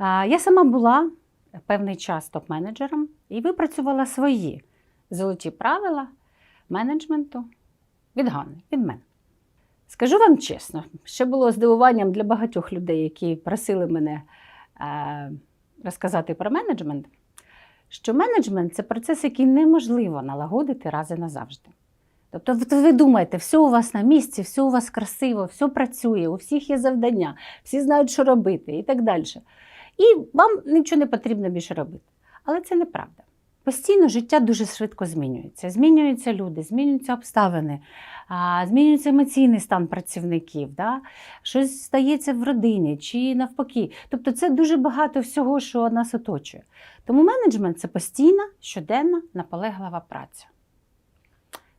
Я сама була певний час топ-менеджером і випрацювала свої золоті правила менеджменту від Ганни, від мене. Скажу вам чесно, ще було здивуванням для багатьох людей, які просили мене е, розказати про менеджмент, що менеджмент це процес, який неможливо налагодити раз і назавжди. Тобто, ви думаєте, все у вас на місці, все у вас красиво, все працює, у всіх є завдання, всі знають, що робити і так далі. І вам нічого не потрібно більше робити. Але це неправда. Постійно життя дуже швидко змінюється. Змінюються люди, змінюються обставини, змінюється емоційний стан працівників, да? щось стається в родині чи навпаки. Тобто це дуже багато всього, що нас оточує. Тому менеджмент це постійна, щоденна, наполеглива праця.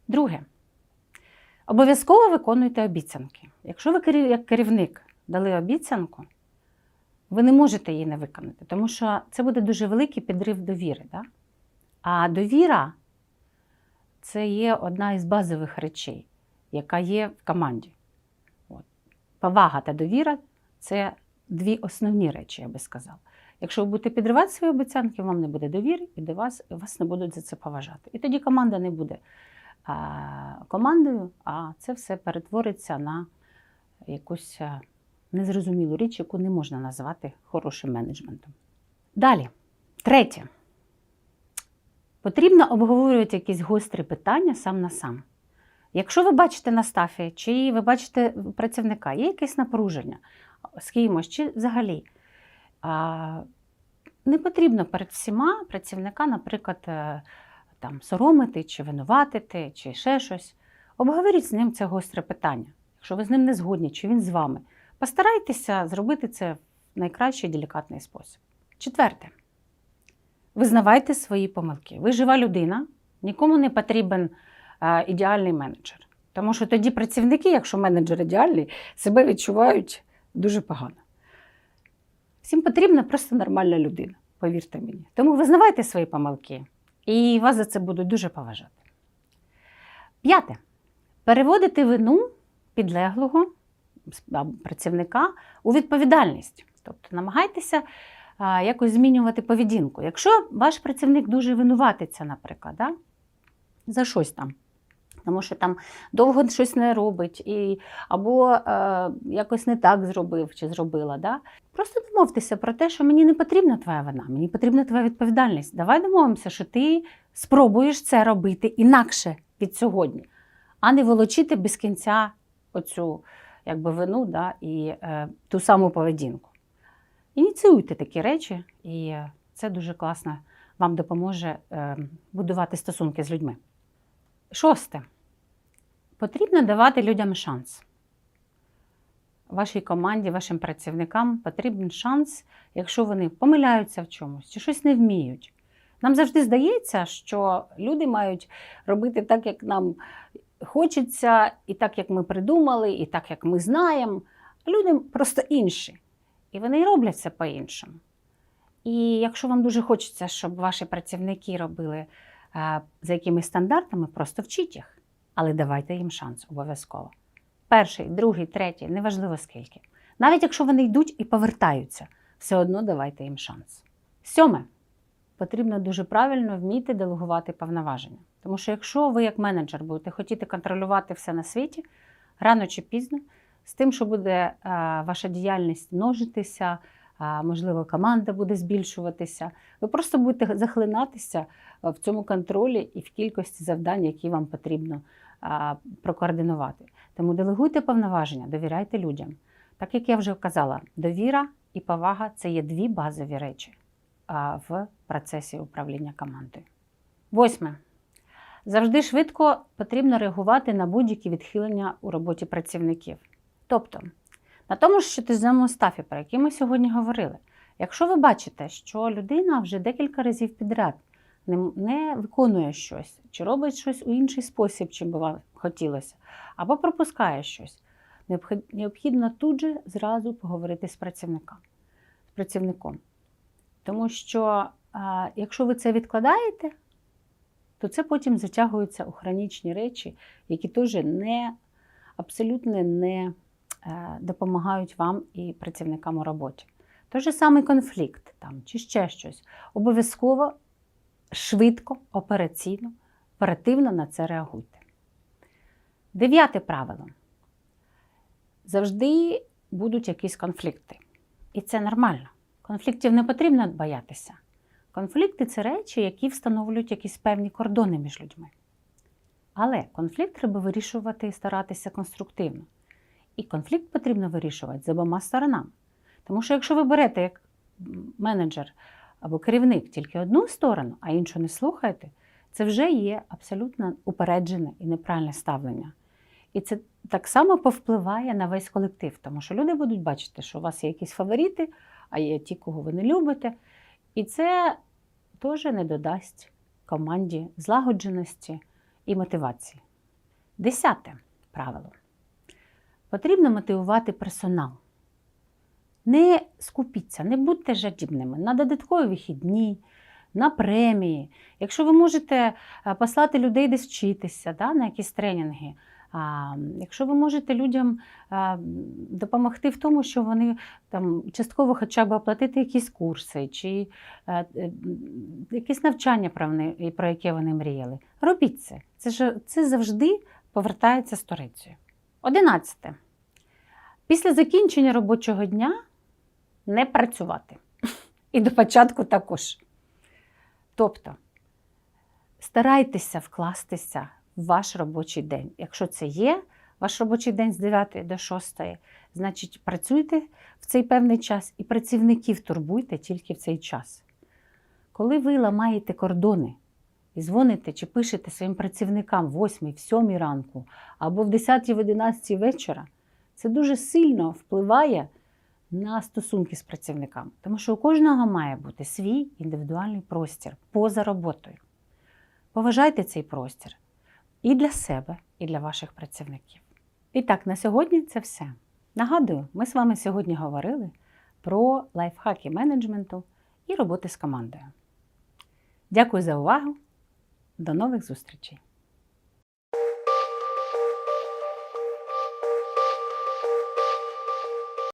Друге, обов'язково виконуйте обіцянки. Якщо ви як керівник дали обіцянку, ви не можете її не виконати, тому що це буде дуже великий підрив довіри. Да? А довіра це є одна із базових речей, яка є в команді. От. Повага та довіра це дві основні речі, я би сказала. Якщо ви будете підривати свої обіцянки, вам не буде довіри, і до вас, вас не будуть за це поважати. І тоді команда не буде а, командою, а це все перетвориться на якусь незрозумілу річ, яку не можна назвати хорошим менеджментом. Далі, третє. Потрібно обговорювати якісь гострі питання сам на сам. Якщо ви бачите на стафі, чи ви бачите працівника, є якесь напруження з кимось, чи взагалі, а, не потрібно перед всіма працівника, наприклад, е, там, соромити, чи винуватити, чи ще щось. Обговоріть з ним це гостре питання. Якщо ви з ним не згодні, чи він з вами, постарайтеся зробити це в найкращий делікатний спосіб. Четверте. Визнавайте свої помилки. Ви жива людина, нікому не потрібен е, ідеальний менеджер. Тому що тоді працівники, якщо менеджер ідеальний, себе відчувають дуже погано. Всім потрібна просто нормальна людина, повірте мені. Тому визнавайте свої помилки, і вас за це будуть дуже поважати. П'яте. Переводити вину підлеглого працівника у відповідальність. Тобто намагайтеся якось змінювати поведінку. Якщо ваш працівник дуже винуватиться, наприклад, да, за щось там, тому що там довго щось не робить, і, або е, якось не так зробив чи зробила. Да? Просто домовтеся про те, що мені не потрібна твоя вина, мені потрібна твоя відповідальність. Давай домовимося, що ти спробуєш це робити інакше від сьогодні, а не волочити без кінця оцю якби, вину да, і е, ту саму поведінку. Ініціюйте такі речі, і це дуже класно вам допоможе е, будувати стосунки з людьми. Шосте. Потрібно давати людям шанс. Вашій команді, вашим працівникам потрібен шанс, якщо вони помиляються в чомусь чи щось не вміють. Нам завжди здається, що люди мають робити так, як нам хочеться, і так, як ми придумали, і так, як ми знаємо. Люди просто інші. І вони роблять це по-іншому. І якщо вам дуже хочеться, щоб ваші працівники робили е, за якимись стандартами, просто вчіть їх. Але давайте їм шанс обов'язково. Перший, другий, третій, неважливо скільки. Навіть якщо вони йдуть і повертаються, все одно давайте їм шанс. Сьоме. Потрібно дуже правильно вміти делегувати повноваження. Тому що якщо ви, як менеджер, будете хотіти контролювати все на світі, рано чи пізно, з тим, що буде е, ваша діяльність множитися, а, можливо, команда буде збільшуватися, ви просто будете захлинатися в цьому контролі і в кількості завдань, які вам потрібно прокоординувати. Тому делегуйте повноваження, довіряйте людям. Так як я вже казала, довіра і повага це є дві базові речі в процесі управління командою. Восьме. Завжди швидко потрібно реагувати на будь-які відхилення у роботі працівників. Тобто, на тому ж щоденному стафі, про який ми сьогодні говорили, якщо ви бачите, що людина вже декілька разів підряд не виконує щось, чи робить щось у інший спосіб, чим би вам хотілося, або пропускає щось, необхідно тут же зразу поговорити з працівником. Тому що якщо ви це відкладаєте, то це потім затягуються у хронічні речі, які теж не абсолютно не е, допомагають вам і працівникам у роботі. той же самий конфлікт там, чи ще щось, обов'язково швидко, операційно, оперативно на це реагуйте. Дев'яте правило. Завжди будуть якісь конфлікти. І це нормально. Конфліктів не потрібно боятися. Конфлікти це речі, які встановлюють якісь певні кордони між людьми. Але конфлікт треба вирішувати і старатися конструктивно. І конфлікт потрібно вирішувати з обома сторонами. Тому що якщо ви берете як менеджер або керівник тільки одну сторону, а іншу не слухаєте, це вже є абсолютно упереджене і неправильне ставлення. І це так само повпливає на весь колектив, тому що люди будуть бачити, що у вас є якісь фаворити, а є ті, кого ви не любите. І це теж не додасть команді злагодженості і мотивації. Десяте правило. Потрібно мотивувати персонал. Не скупіться, не будьте жадібними на додаткові вихідні, на премії. Якщо ви можете е, послати людей десь вчитися да, на якісь тренінги, якщо ви можете людям а, допомогти в тому, що вони там частково хоча б оплатити якісь курси чи а, е, якісь навчання, про, яке вони мріяли, робіть це. Це, ж, це завжди повертається сторицею. Одинадцяте. Після закінчення робочого дня не працювати. І до початку також. Тобто старайтеся вкластися ваш робочий день. Якщо це є, ваш робочий день з 9 до 6, значить працюйте в цей певний час і працівників турбуйте тільки в цей час. Коли ви ламаєте кордони і дзвоните чи пишете своїм працівникам в 8, в 7 ранку або в 10, в 11 вечора, це дуже сильно впливає на стосунки з працівниками. Тому що у кожного має бути свій індивідуальний простір поза роботою. Поважайте цей простір і для себе, і для ваших працівників. І так, на сьогодні це все. Нагадую, ми з вами сьогодні говорили про лайфхаки менеджменту і роботи з командою. Дякую за увагу. До нових зустрічей!